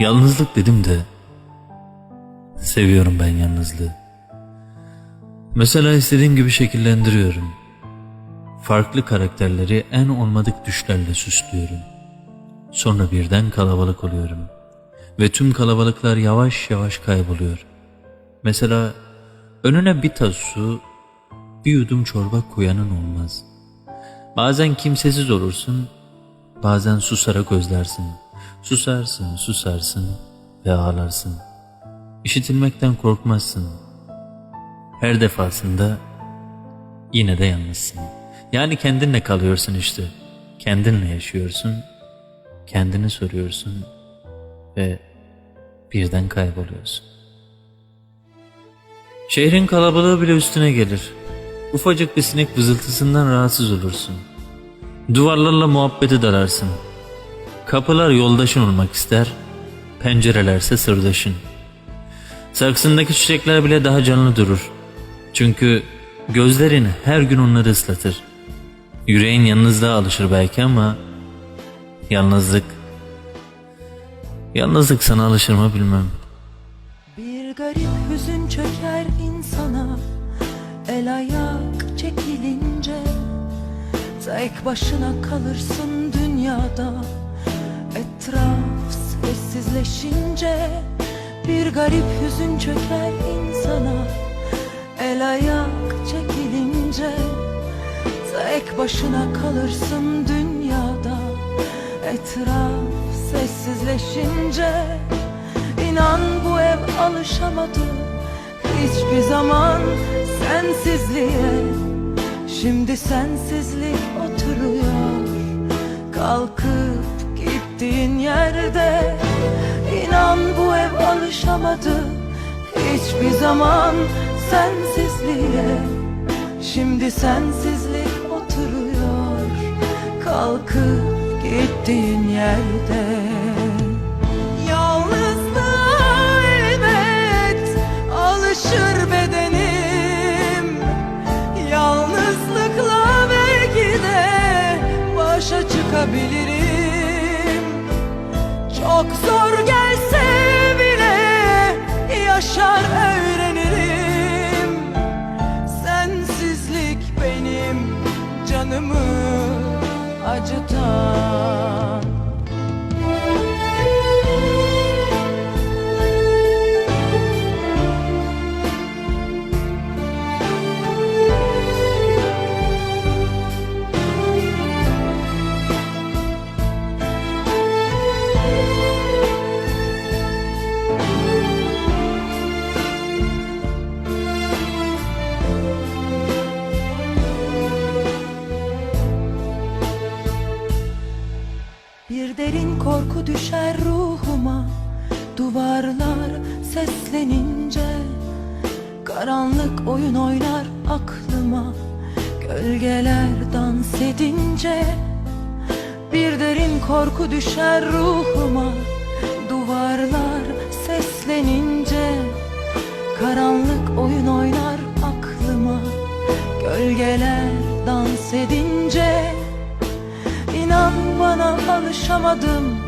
Yalnızlık dedim de seviyorum ben yalnızlığı. Mesela istediğim gibi şekillendiriyorum. Farklı karakterleri en olmadık düşlerle süslüyorum. Sonra birden kalabalık oluyorum. Ve tüm kalabalıklar yavaş yavaş kayboluyor. Mesela önüne bir tas su, bir yudum çorba koyanın olmaz. Bazen kimsesiz olursun, bazen susarak özlersin. Susarsın, susarsın ve ağlarsın. İşitilmekten korkmazsın. Her defasında yine de yalnızsın. Yani kendinle kalıyorsun işte. Kendinle yaşıyorsun. Kendini soruyorsun ve birden kayboluyorsun. Şehrin kalabalığı bile üstüne gelir. Ufacık bir sinek vızıltısından rahatsız olursun. Duvarlarla muhabbete dalarsın. Kapılar yoldaşın olmak ister, pencerelerse sırdaşın. Saksındaki çiçekler bile daha canlı durur. Çünkü gözlerin her gün onları ıslatır. Yüreğin yalnızlığa alışır belki ama yalnızlık yalnızlık sana alışır mı bilmem. Bir garip hüzün çöker insana El ayak çekilince Tek başına kalırsın dünyada Etraf sessizleşince Bir garip hüzün çöker insana. El ayak çekilince Tek başına kalırsın dünyada. Etraf sessizleşince İnan bu ev alışamadı. Hiçbir zaman sensizliğe Şimdi sensizlik oturuyor. Kalkıp gittiğin yerde. İnan bu ev alışamadı. Hiçbir zaman sensizliğe. Şimdi sensizlik oturuyor. Kalkıp gittiğin yerde Çok zor gelse bile yaşar öğrenirim. Sensizlik benim canımı acıtan korku düşer ruhuma Duvarlar seslenince Karanlık oyun oynar aklıma. Gölgeler dans edince Bir derin korku düşer ruhuma. Duvarlar seslenince Karanlık oyun oynar aklıma. Gölgeler dans edince İnan bana alışamadım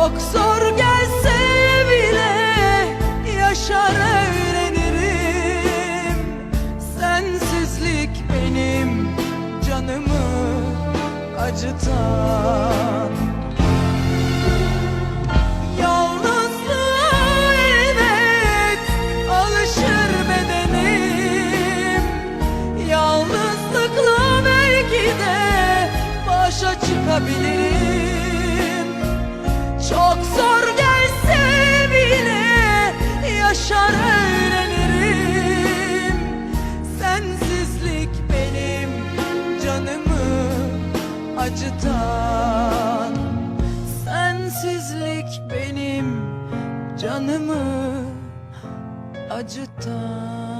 Çok zor gelse bile yaşar öğrenirim. Sensizlik benim canımı acıtan canımı acıtan Sensizlik benim canımı acıtan.